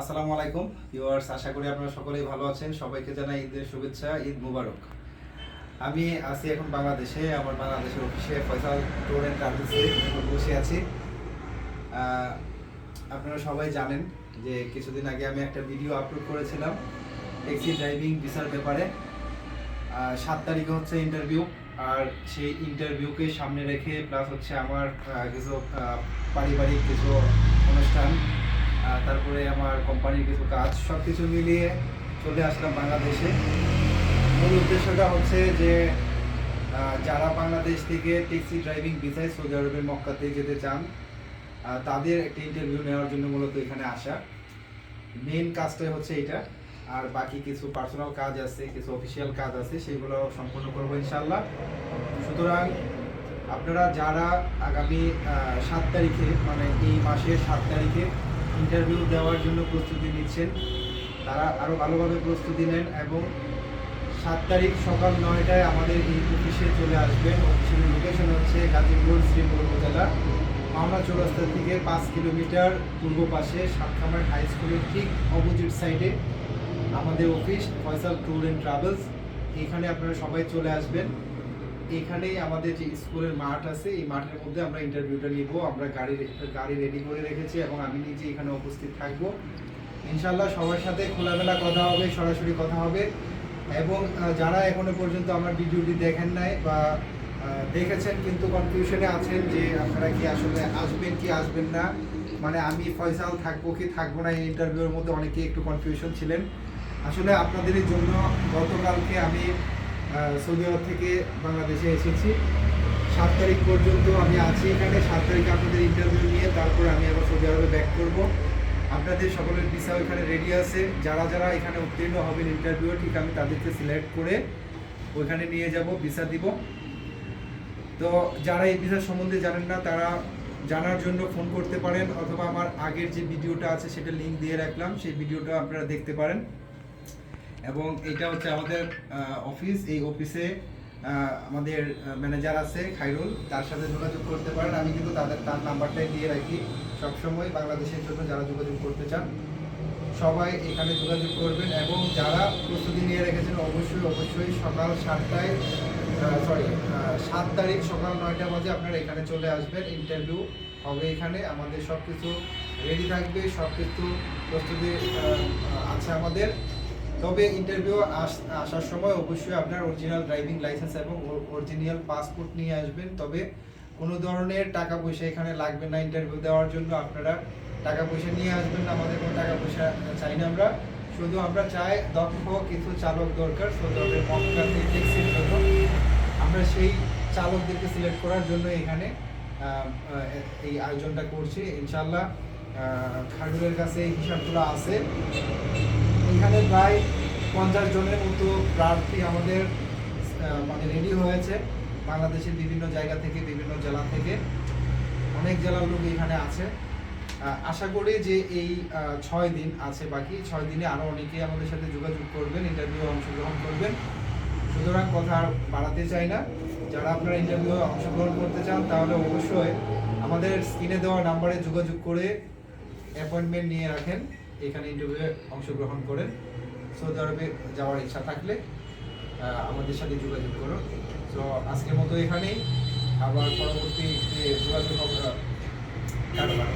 আসসালামু আলাইকুম। ভিউয়ার্স আশা করি আপনারা সকলেই ভালো আছেন। সবাইকে জানাই ঈদের শুভেচ্ছা, ঈদ মুবারক। আমি আছি এখন বাংলাদেশে, আমার বাংলাদেশের অফিসে ফয়সাল ট্যুর অ্যান্ড ট্রাভেলসে বসে আছি। আপনারা সবাই জানেন যে কিছুদিন আগে আমি একটা ভিডিও আপলোড করেছিলাম ট্যাক্সি ড্রাইভিং ভিসার ব্যাপারে। সাত তারিখে হচ্ছে ইন্টারভিউ আর সেই ইন্টারভিউকে সামনে রেখে প্লাস হচ্ছে আমার কিছু পারিবারিক কিছু অনুষ্ঠান। তারপরে আমার কোম্পানির কিছু কাজ সব কিছু মিলিয়ে চলে আসলাম বাংলাদেশে। মূল উদ্দেশ্যটা হচ্ছে যে যারা বাংলাদেশ থেকে ট্যাক্সি ড্রাইভিং ভিসায় সৌদি আরবের মক্কাতে যেতে চান তাদের একটা ইন্টারভিউ নেওয়ার জন্য মূলত এখানে আসা। মেন কাজটাই হচ্ছে এটা, আর বাকি কিছু পার্সোনাল কাজ আছে, কিছু অফিসিয়াল কাজ আছে, সেগুলো সম্পূর্ণ করব ইনশাল্লাহ সুতরাং আপনারা যারা আগামী সাত তারিখে মানে এই মাসের সাত তারিখে ইন্টারভিউ দেওয়ার জন্য প্রস্তুতি নিচ্ছেন। তারা আরও ভালোভাবে প্রস্তুতি নেন এবং সাত তারিখ সকাল নয়টায় আমাদের এই অফিসে চলে আসবেন। অফিসের লোকেশন হচ্ছে গাজীপুর শ্রীপুর উপজেলা মামলা চৌরাস্তা থেকে পাঁচ কিলোমিটার পূর্ব পাশে সাতখামার হাই স্কুলের ঠিক অপোজিট সাইডে আমাদের office Faisal tour and travels এখানে আপনারা সবাই চলে আসবেন। এখানেই আমাদের যে স্কুলের মাঠ আছে, এই মাঠের মধ্যে আমরা ইন্টারভিউটা নিব। আমরা গাড়ি গাড়ি রেডি করে রেখেছি এবং আমি নিজে এখানে উপস্থিত থাকব। ইনশাল্লাহ সবার সাথে খোলামেলা কথা হবে, সরাসরি কথা হবে। এবং যারা এখনও পর্যন্ত আমার ভিডিওটি দেখেন নাই বা দেখেছেন কিন্তু কনফিউশনে আছেন যে আপনারা কি আসলে আসবেন, কি আসবেন না মানে আমি ফয়সাল থাকব কি থাকব না, এই ইন্টারভিউর মধ্যে অনেকে একটু কনফিউশন ছিলেন। আসলে আপনাদের জন্য গতকালকে আমি সৌদি আরব থেকে বাংলাদেশে এসেছি। সাত তারিখ পর্যন্ত আমি আছি এখানে। সাত তারিখে আপনাদের ইন্টারভিউ নিয়ে তারপর আমি আবার সৌদি আরবে ব্যাক করব। আপনাদের সকলের ভিসা ওইখানে রেডি আছে। যারা যারা এখানে উত্তীর্ণ হবেন ইন্টারভিউ ঠিক আমি তাদেরকে সিলেক্ট করে ওইখানে নিয়ে যাব ভিসা দিব। তো যারা এই ভিসা সম্বন্ধে জানেন না, তারা জানার জন্য ফোন করতে পারেন। অথবা আমার আগের যে ভিডিওটা আছে, সেটা লিঙ্ক দিয়ে রাখলাম। সেই ভিডিওটা আপনারা দেখতে পারেন। এবং এটা হচ্ছে আমাদের অফিস এই অফিসে আমাদের ম্যানেজার আছে খাইরুল, তার সাথে যোগাযোগ করতে পারেন। আমি কিন্তু তাদের, তার নাম্বারটাই দিয়ে রাখি। সবসময় বাংলাদেশের জন্য যারা যোগাযোগ করতে চান, সবাই এখানে যোগাযোগ করবেন এবং যারা প্রস্তুতি নিয়ে রেখেছেন, অবশ্যই অবশ্যই সকাল সাতটায় সরি সাত তারিখ সকাল নয়টা বাজে আপনারা এখানে চলে আসবেন। ইন্টারভিউ হবে এখানে। আমাদের সব কিছু রেডি থাকবে সব কিছু প্রস্তুতি আছে আমাদের। তবে ইন্টারভিউ আসার সময় অবশ্যই আপনার অরিজিনাল ড্রাইভিং লাইসেন্স এবং অরিজিনাল পাসপোর্ট নিয়ে আসবেন। তবে কোনো ধরনের টাকা পয়সা এখানে লাগবে না ইন্টারভিউ দেওয়ার জন্য। আপনারা টাকা পয়সা নিয়ে আসবেন না, আমাদের কোনো টাকা পয়সা চাই না আমরা। শুধু আমরা চাই দক্ষ কিছু চালক দরকার সৌদি আরবের মক্কা ট্যাক্সির জন্য। আমরা সেই চালকদেরকে সিলেক্ট করার জন্য এখানে এই আয়োজনটা করছি। ইনশাল্লাহ খারুলের কাছে এই হিসাবগুলো আছে। এখানে প্রায় পঞ্চাশ জনের মতো প্রার্থী আমাদের মানে রেডি হয়েছে। বাংলাদেশের বিভিন্ন জায়গা থেকে, বিভিন্ন জেলা থেকে। অনেক জেলার লোক এখানে আছে। আশা করি যে এই ছয় দিন আছে বাকি। ছয় দিনে আরও অনেকে আমাদের সাথে যোগাযোগ করবেন ইন্টারভিউ অংশগ্রহণ করবেন। সুতরাং কথা আর বাড়াতে চাই না। যারা আপনারা ইন্টারভিউ অংশগ্রহণ করতে চান, তাহলে অবশ্যই আমাদের স্ক্রিনে দেওয়া নাম্বারে যোগাযোগ করে অ্যাপয়েন্টমেন্ট নিয়ে রাখেন। এখানে ইন্টারভিউয়ে অংশগ্রহণ করেন। সৌদি আরবে যাওয়ার ইচ্ছা থাকলে আমাদের সাথে যোগাযোগ করো তো আজকের মতো এখানেই। আবার পরবর্তী যোগাযোগ কারবার।